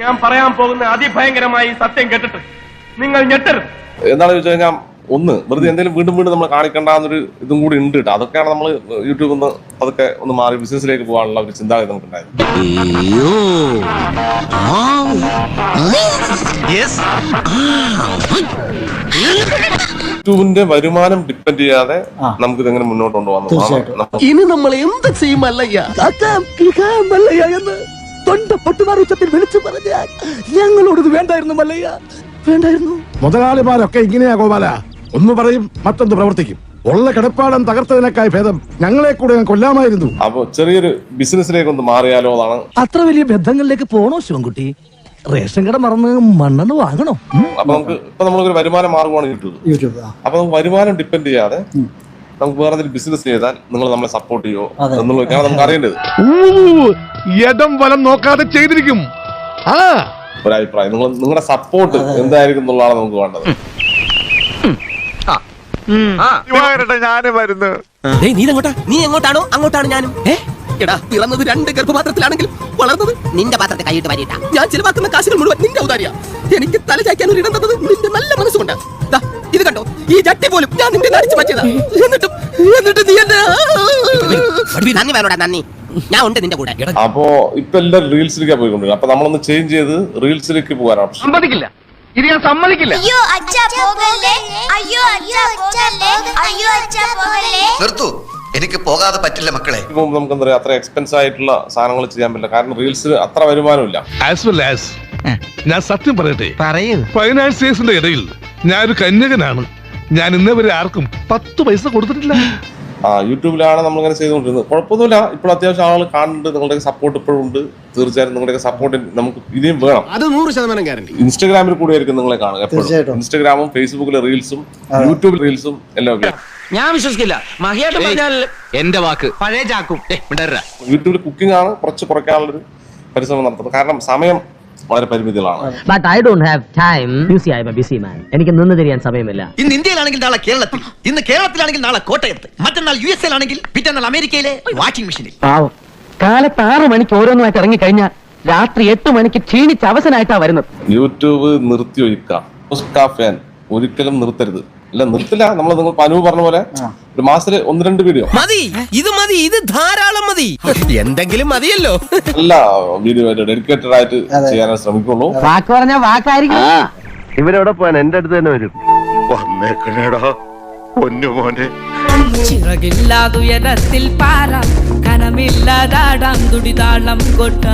ഞാൻ പറയാൻ പോകുന്ന അതിഭയങ്കരമായി സത്യം കേട്ടിട്ട് നിങ്ങൾ ഞെട്ടരുത്. എന്താണെന്ന് വെച്ച് കഴിഞ്ഞാൽ ഒന്ന് വെറുതെ എന്തെങ്കിലും വീണ്ടും വീണ്ടും നമ്മൾ കാണിക്കേണ്ടെന്നൊരു ഇതും കൂടി ഉണ്ട് കേട്ടോ. അതൊക്കെയാണ് നമ്മൾ യൂട്യൂബിൽ നിന്ന് അതൊക്കെ ഒന്ന് മാറി ബിസിനസ്സിലേക്ക് പോകാനുള്ള ഒരു ചിന്താഗതി നമുക്ക് യൂട്യൂബിന്റെ വരുമാനം ഡിപ്പെൻഡ് ചെയ്യാതെ നമുക്ക് ഇതെങ്ങനെ മുന്നോട്ട് കൊണ്ടുപോകാൻ ഇനി നമ്മൾ എന്ത് ചെയ്യും ഉച്ചത്തിൽ വിളിച്ചു പറഞ്ഞാൽ ഞങ്ങളോട് ഇത് വേണ്ടായിരുന്നു മല്ലയ്യ. വേണ്ടായിരുന്നു. മുതലാളിമാരൊക്കെ ഇങ്ങനെയാ ഗോപാല. ഒന്ന് പറയും മറ്റൊന്ന് പ്രവർത്തിക്കും. ഉള്ള കിടപ്പാടം തകർത്തതിനേക്കായി ഭേദം ഞങ്ങളെ കൂടെ കൊല്ലാമായിരുന്നു. അപ്പൊ ചെറിയൊരു ബിസിനസ്സിലേക്ക് ഒന്ന് മാറിയാലോ അതാണ് അത്ര വലിയ ബന്ധങ്ങളിലേക്ക് പോണോ ശിവൻകുട്ടി? റേഷൻ കട മറന്ന് മണ്ണെണ്ണ വാങ്ങണോ? അപ്പൊ നമുക്ക് ഇപ്പൊ നമ്മളൊരു വരുമാന മാർഗമാണ് കിട്ടുന്നത്. അപ്പൊ നമുക്ക് വരുമാനം ഡിപ്പെൻഡ് ചെയ്യാതെ നമുക്ക് വേറെ എന്തെങ്കിലും ബിസിനസ് ചെയ്താൽ നിങ്ങൾ നമ്മളെ സപ്പോർട്ട് ചെയ്യോ എന്നുള്ള നമുക്ക് അറിയേണ്ടത്. ഇടം വലം നോക്കാതെ ചെയ്തിരിക്കും. ആ. ഒരു അഭിപ്രായം നിങ്ങൾ നിങ്ങളുടെ സപ്പോർട്ട് എന്തായിരിക്കും എന്നുള്ളതാണ് നമുക്ക് വേണ്ടത്. നീ എങ്ങോട്ടാണോ? അങ്ങോട്ടാണ് ഞാനും? എടാ പിറന്നത് രണ്ട് ഗർഭപാത്രത്തിലാണെങ്കിൽ വളർന്നത് നിന്റെ പാത്രത്തെ കൈയിട്ട് വരിയിട്ട. ഞാൻ ചിലവാക്കുന്ന കാശുകൾ മുഴുവൻ നിന്റെ ഔദാര്യ എനിക്ക് തല ചായ്ക്കാൻ ഒരു ഇടം തന്നത് നിന്റെ നല്ല മനസ്സുകൊണ്ട്. ഇത് കണ്ടോ? ഈ ജട്ടി പോലും ഞാൻ നിന്റെ നടിച്ചു മാറ്റിയതാ. എന്നിട്ടും എന്നിട്ട് നീ എന്നെ നന്ദി വേണോടാ നന്ദി. ഞാൻ ഉണ്ട് നിന്റെ കൂടെ. അപ്പോ ഇപ്പൊ എല്ലാം റീൽസിലേക്ക് പോയിക്കൊണ്ടിരിക്കുന്നത് അപ്പൊ നമ്മളൊന്ന് ചേഞ്ച് ചെയ്ത് റീൽസിലേക്ക് പോകാൻ ഓപ്ഷൻ സമ്മതിക്കില്ല. ഇത് ഞാൻ സമ്മതിക്കില്ല. അയ്യോ അച്ഛ പോകല്ലേ? അയ്യോ അച്ഛ പോകല്ലേ? അയ്യോ അച്ഛ പോകല്ലേ? നിർത്തു. എനിക്ക് പോകാതെ പറ്റില്ല മക്കളെ. നമുക്ക് എന്താ പറയാ അത്ര എക്സ്പെൻസ് ആയിട്ടുള്ള സാധനങ്ങൾ ചെയ്യാൻ പറ്റില്ല. കാരണം റീൽസ് അത്ര വരുമാനമില്ല. ആസ് വെൽ ആസ് ഞാൻ സത്യം പറയട്ടെ. പറയൂ. ഫൈനാൻസിയേഴ്സിന്റെ ഇടയിൽ ഞാൻ ഒരു കന്യകനാണ്. ഞാൻ ഇന്നേ വരെ ആർക്കും പത്ത് പൈസ കൊടുത്തിട്ടില്ല. ആ യൂട്യൂബിലാണ് നമ്മളിങ്ങനെ ചെയ്തുകൊണ്ടിരുന്നത്. കുഴപ്പമൊന്നുമില്ല. ഇപ്പോൾ അത്യാവശ്യം ആളുകൾ കാണുന്നുണ്ട്. നിങ്ങളുടെ സപ്പോർട്ട് ഇപ്പോഴും ഉണ്ട്. തീർച്ചയായും നിങ്ങളുടെ സപ്പോർട്ട് നമുക്ക് ഇനിയും വേണം. അത് നൂറ് ശതമാനം ഗ്യാരണ്ടി ഇൻസ്റ്റാഗ്രാമിൽ കൂടെ ആയിരിക്കും നിങ്ങളെ കാണുക എപ്പോഴും. ഇൻസ്റ്റാഗ്രാമും ഫേസ്ബുക്കിലെ റീൽസും യൂട്യൂബിൽ റീൽസും എല്ലാം ഒക്കെ. ഞാൻ വിശ്വസിക്കില്ല. മഹിയായിട്ട് പറഞ്ഞാൽ എന്റെ വാക്ക്. പഴയ ചാക്കും. യൂട്യൂബിൽ കുക്കിംഗ് ആണ് കുറച്ച് കുറയ്ക്കാനുള്ളൊരു പരിശ്രമം നടത്തുന്നത്. കാരണം സമയം വളരെ പരിമിതികളാണ്. But I don't have time busy I'm a busy man എനിക്ക് നിന്ന് തിരിയാൻ സമയമില്ല. ഇന്ന് ഇന്ത്യയിലാണെങ്കിൽ നാളെ കേരളത്തിൽ ഇന്ന് കേരളത്തിലാണെങ്കിൽ നാളെ കോട്ടയത്ത് മറ്റന്നാൾ യു എസ് ആണെങ്കിൽ പിറ്റന്നാൾ അമേരിക്കയിലെ വാഷിംഗ് മെഷീനിൽ. പാവം. കാലത്ത് ആറ് മണിക്ക് ഓരോന്നുമായി ഇറങ്ങി കഴിഞ്ഞാൽ രാത്രി എട്ട് മണിക്ക് ക്ഷീണിച്ച് അവസനായിട്ടാ വരുന്നത്. യൂട്യൂബ് നിർത്തി ഒഴിക്കാം ഒരിക്കലും നിർത്തരുത്. ഇല്ല നിർത്തില്ല. നമ്മൾ നിങ്ങൾ പനു പറഞ്ഞ പോലെ ഒരു മാസത്തിൽ ഒന്ന് രണ്ട് വീഡിയോ മതി. ഇത് മതി. ഇത് ധാരാളം മതി. എന്തെങ്കിലും മതിയല്ലോ. അല്ല വീഡിയോ ആയിട്ട് ഡെഡിക്കേറ്റഡ് ആയിട്ട് ചെയ്യാൻ ശ്രമിക്കുള്ളൂ. വാക്ക് പറഞ്ഞ വാക്കായിരിക്കും. ഇവരെവിടെ പോയാൻ എന്റെ അടുത്ത് തന്നെ വരും. വന്നേക്കണേടാ പൊന്നുമോനെ ചിറകില്ലാതുയരത്തിൽ പാറ കനമില്ലാതാടാം തുടിതാളം കൊട്ട.